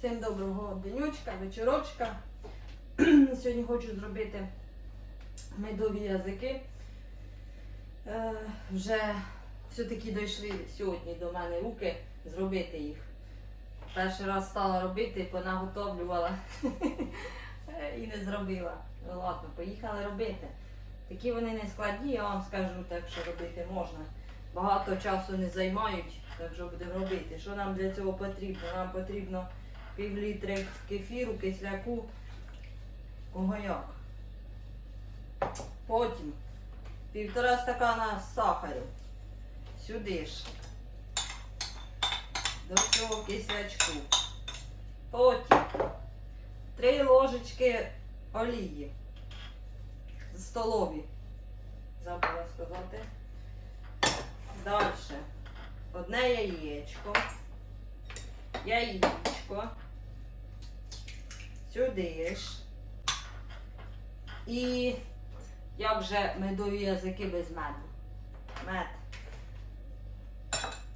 Всім доброго денечка, вечорочка. Сьогодні хочу зробити медові язики. Е, вже все-таки дійшли сьогодні до мене руки зробити їх. Перший раз стала робити, понаготовлювала Е, і не зробила. Ну ладно, поїхали робити. Такі вони не складні, я вам скажу, так що робити можна. Багато часу не займають, так що будемо робити. Що нам для цього потрібно? Нам потрібно пів літри кефіру, кисляку, кого як. Потім півтора стакана сахару. Сюди ж. До цього кислячку. Потім три ложечки олії. Столові. Забула сказати. Далі. Одне яєчко. Яєчко. Сюди ж. І як же медові язики без меду? Мед.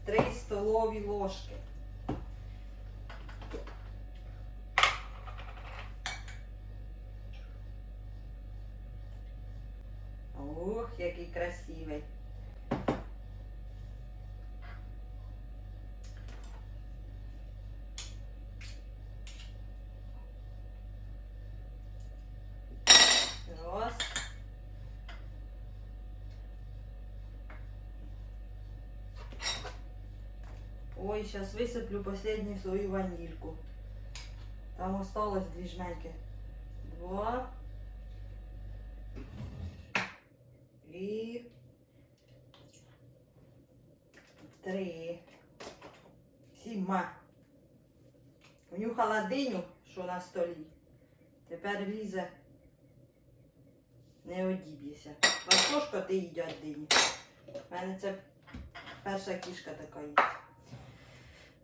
Три столові ложки. Ух, який красивий. Раз. Ой, сейчас высыплю последнюю свою ванильку. Там осталось две жменьки. Два. І три. Сіма. Внюхала диню, що на столі. Тепер лізе. Не одіб'єся. Лашошка ти їдять дині. У мене це перша кішка така їсть.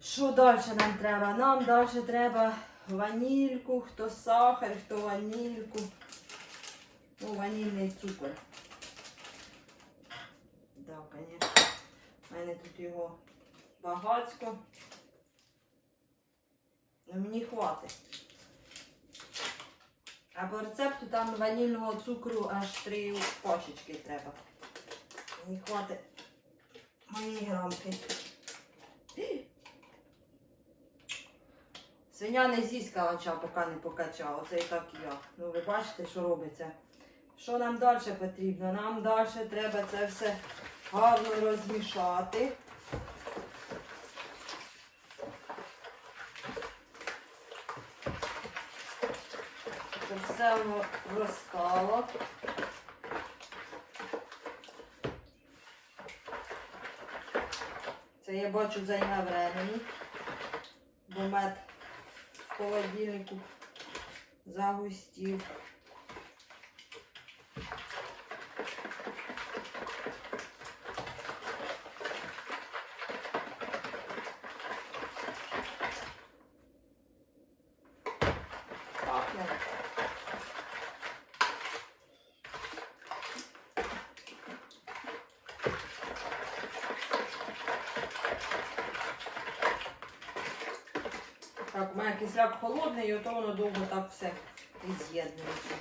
Що далі нам треба? Нам далі треба ванільку, хто сахар, хто ванільку. Ну, ванільний цукор. Да, конечно. У мене тут його багацько. Ну, мені хватить. А по рецепту там ванільного цукру аж три пачечки треба. Мені хватить мої грамки. Свиня не з'їсть калача, поки не покачала. Оце і так я. Ну ви бачите, що робиться. Що нам далі потрібно? Нам далі треба це все гарно розмішати. Щоб все воно розстало. Це я бачу займе времени, бо мед холодильнику загустів. У мене кисляк холодний, і ото воно довго так все від'єднується.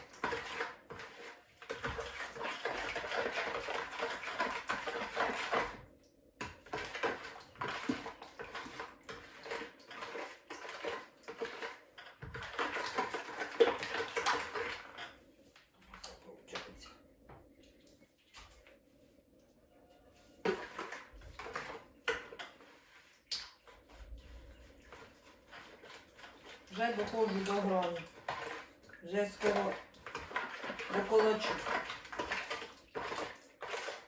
Вже доходжу до грані. Вже скоро доколочу.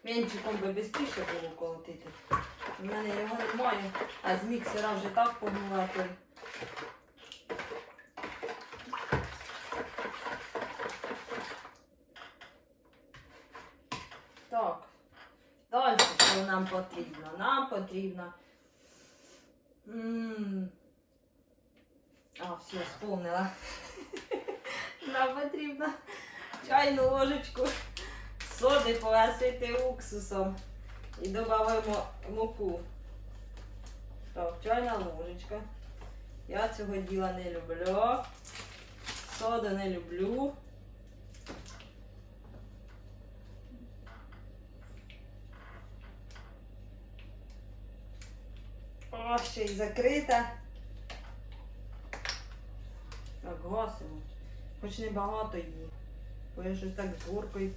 Менчиком би швидше було колотити. У мене його немає, а з міксера вже так погнула. Так. Далі, що нам потрібно? Нам потрібно. М, А, все, сповнила. Нам потрібно чайну ложечку соди погасити уксусом і додаємо муку. Так, чайна ложечка. Я цього діла не люблю. Соду не люблю. О, ще й закрита. Так, гасимо. Хоч не багато її. Бо я щось так з горкою.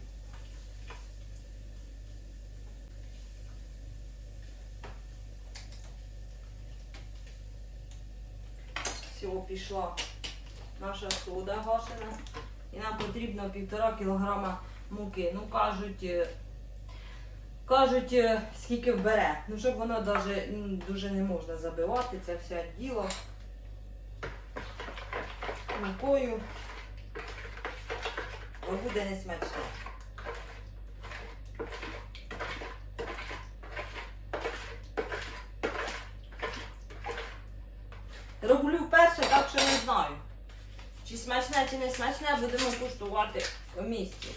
Все, пішла наша сода гашена. І нам потрібно півтора кілограма муки. Ну, кажуть, е, кажуть, е, скільки вбере. Ну, щоб воно даже, дуже не можна забивати, це все діло. Мукою. Буде не смачно. Роблю вперше, так що не знаю. Чи смачне, чи не смачне, будемо куштувати у місті.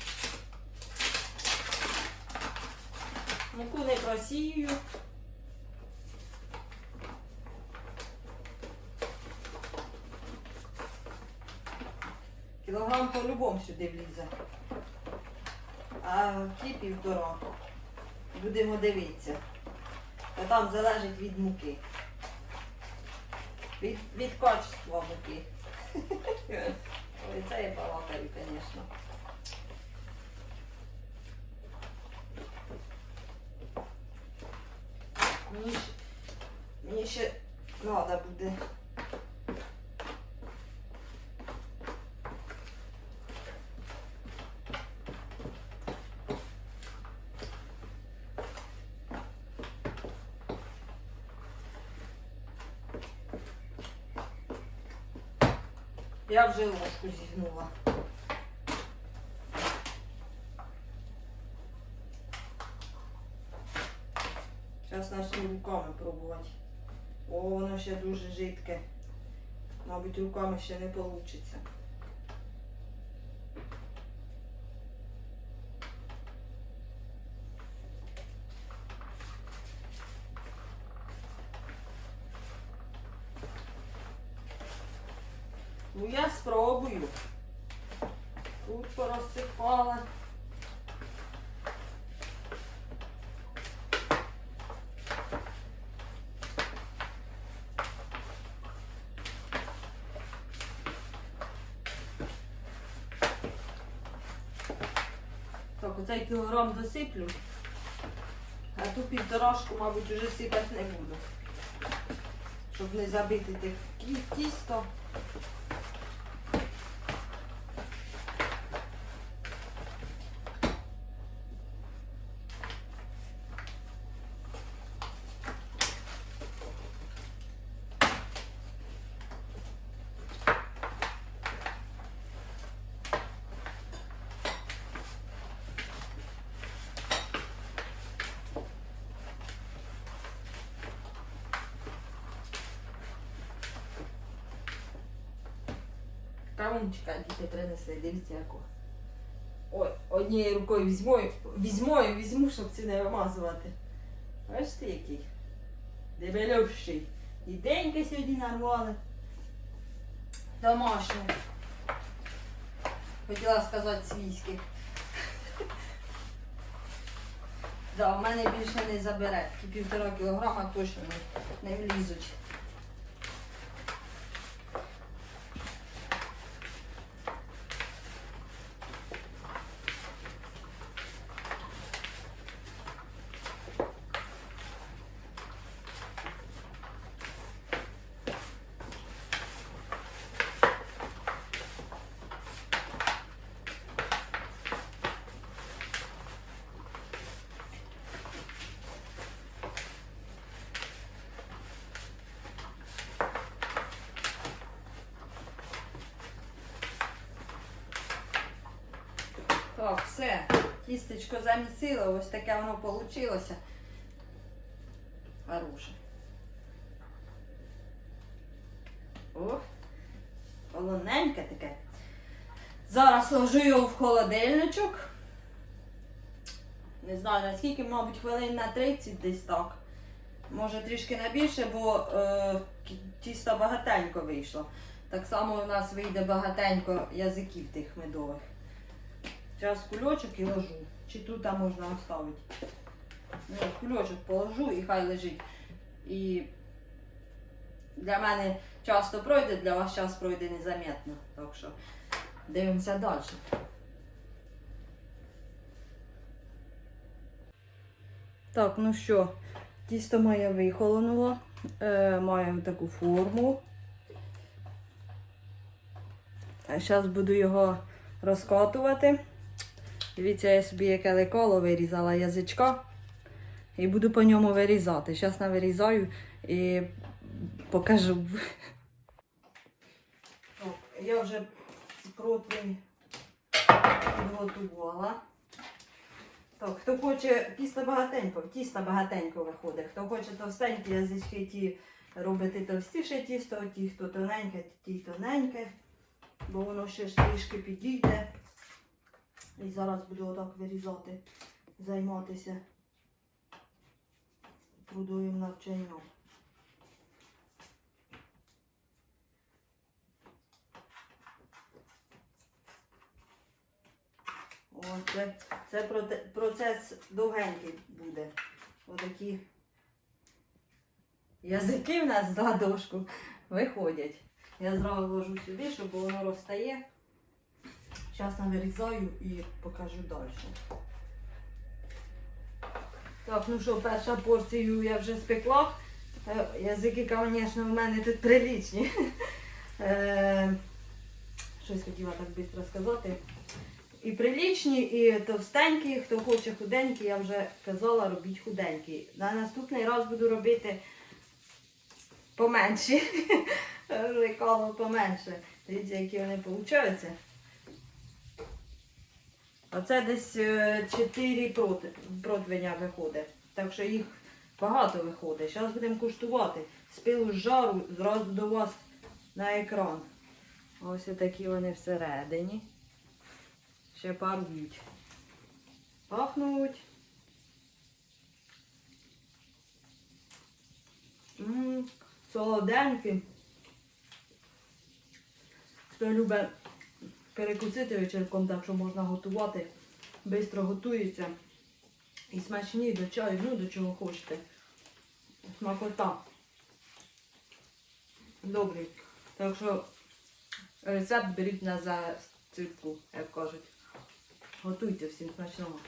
Муку не просію. Кілограм по-любому сюди влізе. А ті півтора. Будемо дивитися. А там залежить від муки. Від, від качества муки. Ой, це я балакаю, звісно. Мені ще треба буде. Я вже ложку зігнула. Зараз нашими руками пробувати. О, воно ще дуже жидке. Мабуть, руками ще не вийде. Ну я спробую. Тут порозсипала. Так, оцей кілограм досиплю. А ту півторашку, мабуть, уже сипати не буду. Щоб не забити тих тісто. Кавунчика діти принесли, дивіться яку. Ой, однією рукою візьму, візьму і візьму, щоб ці не вимазувати. Бачите який? Дебелющий. І денька сьогодні нарвали. Домашній. Хотіла сказати свійський. Да, в мене більше не забере. Півтора кілограма точно не влізуть. Так, все. Кістечко замісила, ось таке воно вийшло. Хороше. О, полоненьке таке. Зараз ложу його в холодильничок. Не знаю наскільки, мабуть, хвилин на 30 десь так. Може трішки на більше, бо е, тісто багатенько вийшло. Так само у нас вийде багатенько язиків тих медових. Зараз кульочок і ложу. Чи тут там можна оставити? Ну, кульочок положу і хай лежить. І для мене часто пройде, для вас час пройде незаметно. Так що дивимося далі. Так, ну що, тісто моє вихолонуло, е, має таку форму. А Зараз буду його розкатувати. Дивіться, я собі яке лекало вирізала язичка. І буду по ньому вирізати. Зараз навирізаю і покажу. Я вже противень підготувала. Так, хто хоче тісто багатенько, тісто багатенько виходить. Хто хоче товстенькі язички, ті робити товстіше тісто, ті, хто тоненьке, ті тоненьке, бо воно ще ж трішки підійде. І зараз буду отак вирізати, займатися трудовим навчанням. О, це, це процес довгенький буде. Отакі язики в нас з ладошку виходять. Я зразу ложу сюди, щоб воно розтає. Зараз навирізаю і покажу далі. Так, ну що, першу порцію я вже спекла. Е, Язики, звісно, в мене тут прилічні. Е, Щось хотіла так швидко сказати. І прилічні, і товстенькі. Хто хоче худенькі, я вже казала, робіть худенькі. На наступний раз буду робити поменші. Лекало поменше. Дивіться, які вони получаються. Оце десь 4 противня виходить. Так що їх багато виходить. Зараз будемо куштувати. З пилу з жару зразу до вас на екран. Ось такі вони всередині. Ще парують. Пахнуть. Солоденькі. Хто любить перекусити вечірком, так що можна готувати. Бистро готується. І смачні до чаю, ну до чого хочете. Смакота. Добрий. Так що рецепт беріть на застіпку, як кажуть. Готуйте всім смачного.